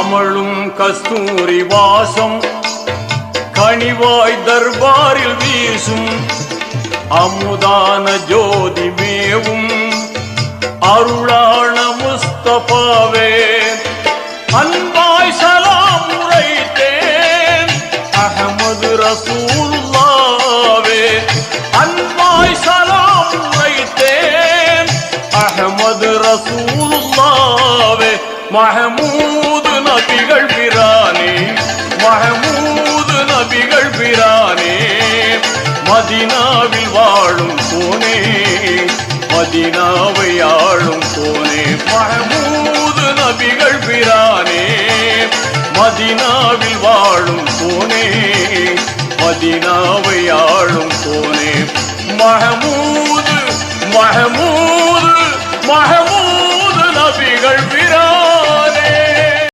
கமழும் கஸ்தூரி வாசம் கனிவாய் தர்பாரில் வீசும் அமுதான ஜோதி மேவும் அருளான முஸ்தபாவே அன்பாய் சலாம் உரைத்தேன் அகமது ரசூலுல்லாவே அன்பாய் சலாம் உரைத்தேன் அகமது ரசூலுல்லாவே மஹமூ மதினாவில் வாழும் போனே மதினாவை ஆளும் போனே. மஹமூது நபிகள் பிரானே மதினாவில் வாழும் போனே மதினாவை ஆளும் போனே. மகமூது மகமூ